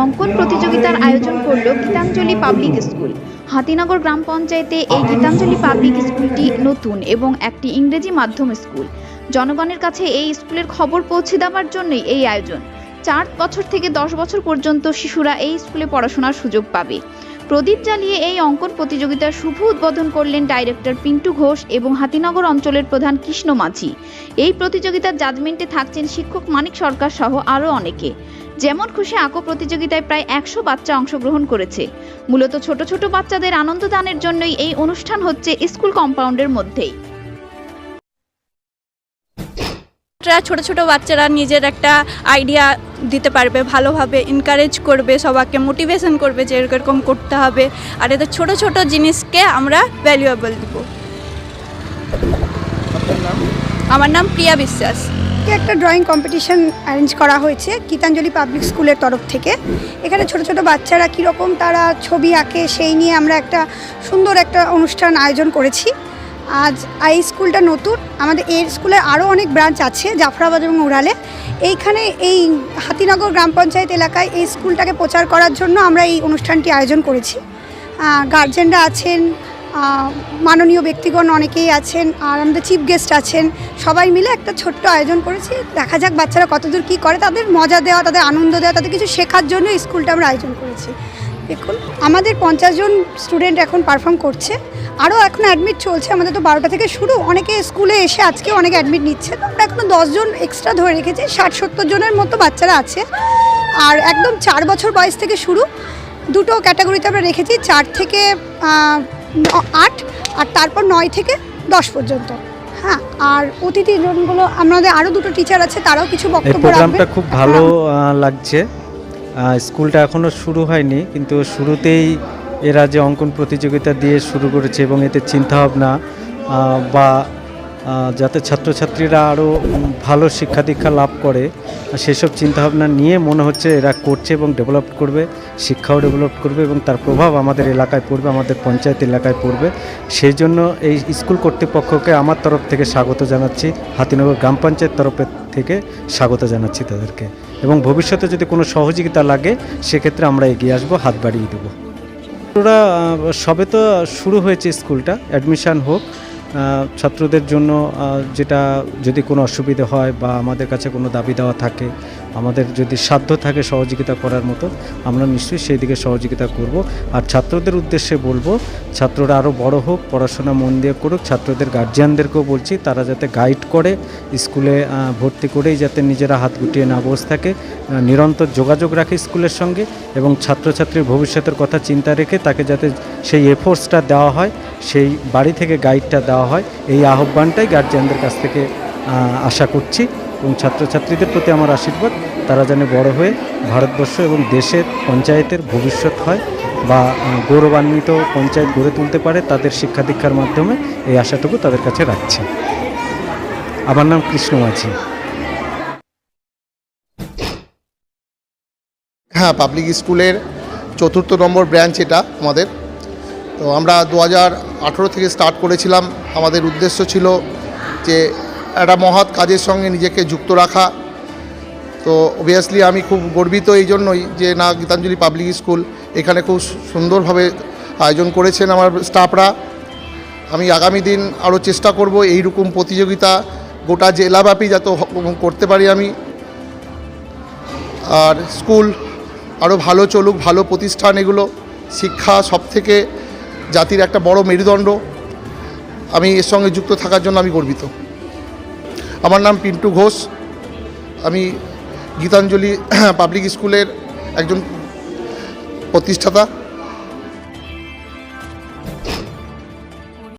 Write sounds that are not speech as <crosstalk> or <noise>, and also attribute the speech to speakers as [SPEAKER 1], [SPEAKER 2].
[SPEAKER 1] অঙ্কন প্রতিযোগিতার আয়োজন করল গীতাঞ্জলি পাবলিক স্কুল। হাতিনগর গ্রাম পঞ্চায়েতে এই গীতাঞ্জলি পাবলিক স্কুলটি নতুন এবং একটি ইংরেজি মাধ্যম স্কুল। জনগণের কাছে এই স্কুলের খবর পৌঁছে দেওয়ার জন্যই এই আয়োজন। চার বছর থেকে দশ বছর পর্যন্ত শিশুরা এই স্কুলে পড়াশোনার সুযোগ পাবে। প্রদীপ জ্বালিয়ে এই অঙ্কন প্রতিযোগিতার শুভ উদ্বোধন করলেন ডাইরেক্টর পিন্টু ঘোষ এবং হাতিনগর অঞ্চলের প্রধান কৃষ্ণ মাঝি। এই প্রতিযোগিতার জাজমেন্টে থাকছেন শিক্ষক মানিক সরকার সহ আরও অনেকে। যেমন খুশি আঁকো প্রতিযোগিতায় প্রায় একশো বাচ্চা অংশগ্রহণ করেছে। মূলত ছোট ছোট বাচ্চাদের আনন্দ দানের জন্যই এই অনুষ্ঠান হচ্ছে স্কুল কম্পাউন্ডের মধ্যেই।
[SPEAKER 2] ছোট ছোট বাচ্চারা নিজের একটা আইডিয়া দিতে পারবে ভালোভাবে এনকারেজ করবে সবাইকে মোটিভেশন করবে যে এরকম করতে হবে। আর এদের ছোট ছোট জিনিসকে আমরা ভ্যালুয়েবল দিব। আমার নাম প্রিয়া বিশ্বাস।
[SPEAKER 3] একটা ড্রয়িং কম্পিটিশন অ্যারেঞ্জ করা হয়েছে গীতাঞ্জলি পাবলিক স্কুলের তরফ থেকে। এখানে ছোট ছোট বাচ্চারা কীরকম তারা ছবি আঁকে সেই নিয়ে আমরা একটা সুন্দর একটা অনুষ্ঠান আয়োজন করেছি। আজ এই স্কুলটা নতুন, আমাদের এই স্কুলে আরও অনেক ব্রাঞ্চ আছে জাফরাবাদ এবং উড়ালে। এইখানে এই হাতিনগর গ্রাম পঞ্চায়েত এলাকায় এই স্কুলটাকে প্রচার করার জন্য আমরা এই অনুষ্ঠানটি আয়োজন করেছি। গার্জেনরা আছেন মাননীয় ব্যক্তিগণ অনেকেই আছেন আর আমাদের চিফ গেস্ট আছেন। সবাই মিলে একটা ছোট্ট আয়োজন করেছি। দেখা যাক বাচ্চারা কতদূর কী করে। তাদের মজা দেওয়া, তাদের আনন্দ দেওয়া, তাদের কিছু শেখার জন্য স্কুলটা আমরা আয়োজন করেছি। দেখুন, আমাদের পঞ্চাশ জন স্টুডেন্ট এখন পারফর্ম করছে। আরও এখন অ্যাডমিট চলছে। আমাদের তো বারোটা থেকে শুরু। অনেকে স্কুলে এসে আজকে অনেকে অ্যাডমিট নিচ্ছে। তো আমরা এখনও দশজন এক্সট্রা ধরে রেখেছি। ষাট, সত্তর জনের মতো বাচ্চারা আছে। আর একদম চার বছর বয়স থেকে শুরু। দুটো ক্যাটাগরিতে আমরা রেখেছি। চার থেকে আট আর তারপর নয় থেকে দশ পর্যন্ত। হ্যাঁ আর অতিথিজনগুলো আমাদের আরও দুটো টিচার আছে তারাও কিছু বক্তব্য
[SPEAKER 4] খুব ভালো লাগছে। স্কুলটা এখনও শুরু হয়নি কিন্তু শুরুতেই এরা যে অঙ্কন প্রতিযোগিতা দিয়ে শুরু করেছে এবং এতে চিন্তাভাবনা বা যাতে ছাত্রছাত্রীরা আরও ভালো শিক্ষা দীক্ষা লাভ করে। সেসব চিন্তাভাবনা নিয়ে মনে হচ্ছে এরা করছে এবং ডেভেলপ করবে, শিক্ষাও ডেভেলপ করবে এবং তার প্রভাব আমাদের এলাকায় পড়বে, আমাদের পঞ্চায়েত এলাকায় পড়বে। সেই জন্য এই স্কুল কর্তৃপক্ষকে আমার তরফ থেকে স্বাগত জানাচ্ছি, হাতিনগর গ্রাম পঞ্চায়েত তরফের থেকে স্বাগত জানাচ্ছি তাদেরকে। এবং ভবিষ্যতে যদি কোনো সহযোগিতা লাগে, সেক্ষেত্রে আমরা এগিয়ে আসব, হাত বাড়িয়ে দেবো। ওরা সবে তো শুরু হয়েছে স্কুলটা অ্যাডমিশান হোক। ছাত্রদের জন্য যেটা যদি কোনো অসুবিধা হয় বা আমাদের কাছে কোনো দাবি দেওয়া থাকে, আমাদের যদি সাধ্য থাকে সহযোগিতা করার মতো, আমরা নিশ্চয়ই সেই দিকে সহযোগিতা করব। আর ছাত্রদের উদ্দেশ্যে বলব, ছাত্ররা আরও বড় হোক, পড়াশোনা মন দিয়ে করুক, ছাত্রদের গার্জিয়ানদেরকেও বলছি, তারা যাতে গাইড করে, স্কুলে ভর্তি করেই যাতে নিজেরা হাত গুটিয়ে না বসে থাকে নিরন্তর যোগাযোগ রাখে স্কুলের সঙ্গে এবং ছাত্রছাত্রীর ভবিষ্যতের কথা চিন্তা রেখে তাকে যাতে সেই এফোর্টসটা দেওয়া হয় সেই বাড়ি থেকে গাইডটা দেওয়া হয়। এই আহ্বানটাই গার্জিয়ানদের কাছ থেকে আশা করছি। এবং ছাত্রছাত্রীদের প্রতি আমার আশীর্বাদ, তারা যেন বড় হয়ে ভারতবর্ষ এবং দেশের পঞ্চায়েতের ভবিষ্যৎ হয় বা গৌরবান্বিত পঞ্চায়েত গড়ে তুলতে পারে, তাদের শিক্ষা দীক্ষার মাধ্যমে এই আশাটুকু তাদের কাছে রাখছি। আমার নাম কৃষ্ণ মাঝি।
[SPEAKER 5] হ্যাঁ পাবলিক স্কুলের চতুর্থ নম্বর ব্রাঞ্চ এটা আমাদের। তো আমরা দু হাজার আঠেরো থেকে স্টার্ট করেছিলাম। আমাদের উদ্দেশ্য ছিল যে একটা মহৎ কাজের সঙ্গে নিজেকে যুক্ত রাখা। তো অবভিয়াসলি আমি খুব গর্বিত এই জন্যই যে না, গীতাঞ্জলি পাবলিক স্কুল এখানে খুব সুন্দরভাবে আয়োজন করেছেন আমার স্টাফরা আমি আগামী দিন আরও চেষ্টা করব এইরকম প্রতিযোগিতা গোটা জেলাব্যাপী যাতে করতে পারি আমি। আর স্কুল আরও ভালো চলুক, ভালো প্রতিষ্ঠান এগুলো, শিক্ষা সব থেকে জাতির একটা বড় মেরুদণ্ড। আমি এর সঙ্গে যুক্ত থাকার জন্য আমি গর্বিত। আমার নাম পিন্টু ঘোষ। আমি গীতাঞ্জলি <clears throat> পাবলিক স্কুলের একজন প্রতিষ্ঠাতা।